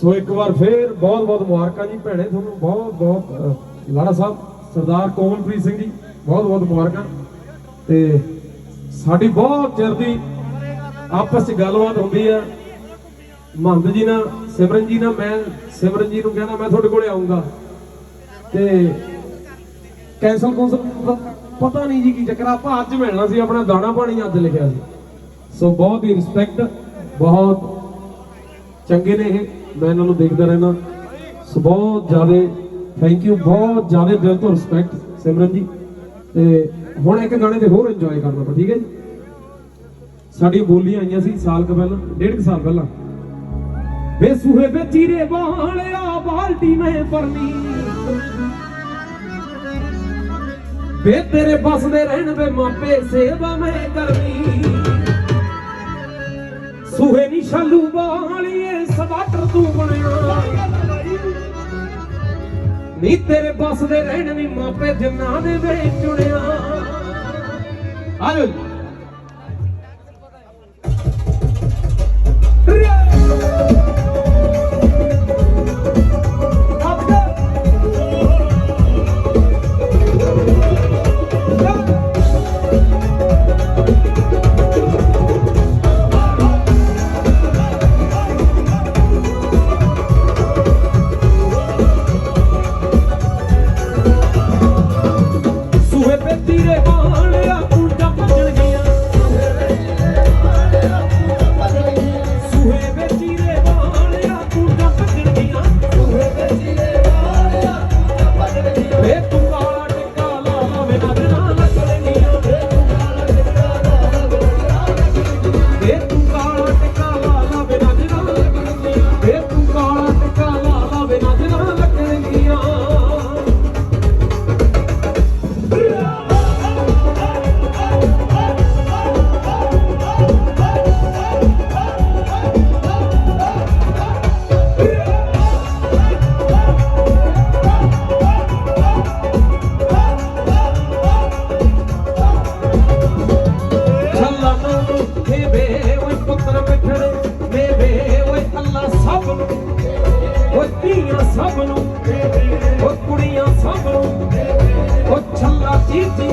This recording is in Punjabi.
ਸੋ ਇੱਕ ਵਾਰ ਫੇਰ ਬਹੁਤ ਬਹੁਤ ਮੁਬਾਰਕਾਂ ਜੀ ਭੈਣੇ, ਤੁਹਾਨੂੰ ਬਹੁਤ ਬਹੁਤ ਲਾੜਾ ਸਾਹਿਬ, ਸਰਦਾਰ ਕੋਮਲਪ੍ਰੀਤ ਸਿੰਘ ਜੀ, ਬਹੁਤ ਬਹੁਤ ਮੁਬਾਰਕਾਂ। ਤੇ ਸਾਡੀ ਬਹੁਤ ਚਿਰ ਦੀ ਆਪਸ ਚ ਗੱਲਬਾਤ ਹੁੰਦੀ ਹੈ ਮਹੰਦ ਜੀ ਨਾਲ, ਸਿਮਰਨ ਜੀ ਨਾਲ, ਮੈਂ ਸਿਮਰਨ ਜੀ ਨੂੰ ਕਹਿੰਦਾ, ਮੈਂ ਤੁਹਾਡੇ ਕੋਲੇ ਆਉਂਗਾ ਤੇ ਕੈਂਸਲ ਕੌਂਸਲ ਪਤਾ ਨਹੀਂ ਜੀ ਕੀ ਚੱਕਰ ਆਪਾਂ ਅੱਜ ਮਿਲਣਾ ਸੀ, ਆਪਣਾ ਦਾਣਾ ਪਾਣੀ ਅੱਜ ਲਿਖਿਆ ਸੀ। ਸੋ ਬਹੁਤ ਹੀ ਰਿਸਪੈਕਟ ਬਹੁਤ ਚੰਗੇ ਨੇ ਇਹ। ਮੈਂ ਇਹਨਾਂ ਨੂੰ ਦੇਖਦਾ ਰਹਿਣਾ ਸੋ ਬਹੁਤ ਜ਼ਿਆਦਾ ਥੈਂਕ ਯੂ ਬਹੁਤ ਜ਼ਿਆਦਾ ਦਿਲ ਤੋਂ ਰਿਸਪੈਕਟ ਸਿਮਰਨ ਜੀ। ਤੇ ਹੁਣ ਇੱਕ ਗਾਣੇ ਤੇ ਹੋਰ ਇੰਜੋਏ ਕਰਨਾ ਆਪਾਂ, ਠੀਕ ਹੈ ਜੀ? ਸਾਡੀਆਂ ਬੋਲੀਆਂ ਆਈਆਂ ਸੀ ਸਾਲ ਕੁ ਪਹਿਲਾਂ, ਡੇਢ ਕੁ ਸਾਲ ਪਹਿਲਾਂ। ਵੇ ਸੂਹੇ ਵੇ ਚੀਰੇ ਵਾਲਿਆ, ਬਾਲਟੀ ਮੈਂ ਪਰਨੀ ਵੇ ਤੇਰੇ ਬਸਦੇ ਰਹਿਣ ਵੇ ਮਾਪੇ ਸੇਵਾ ਮੈਂ ਕਰਨੀ। ਸ਼ਾਲੂ ਵਾਲੀਏ ਸਵਾਟਰ ਤੂੰ ਬਣਿਆ। ਨੀ ਤੇਰੇ ਬਸਦੇ ਰਹਿਣ ਵੀ ਮਾਪੇ ਜਿੰਨਾ ਦੇ ਵੇ ਚੁਣਿਆ। ਆਜੋ ਸੂਹੇ ਤੇ ਧੀਆਂ ਸਭ ਨੂੰ ਉਹ ਕੁੜੀਆਂ ਸਭ ਨੂੰ ਉਹ ਛੱਲਾ ਚੀਤੀ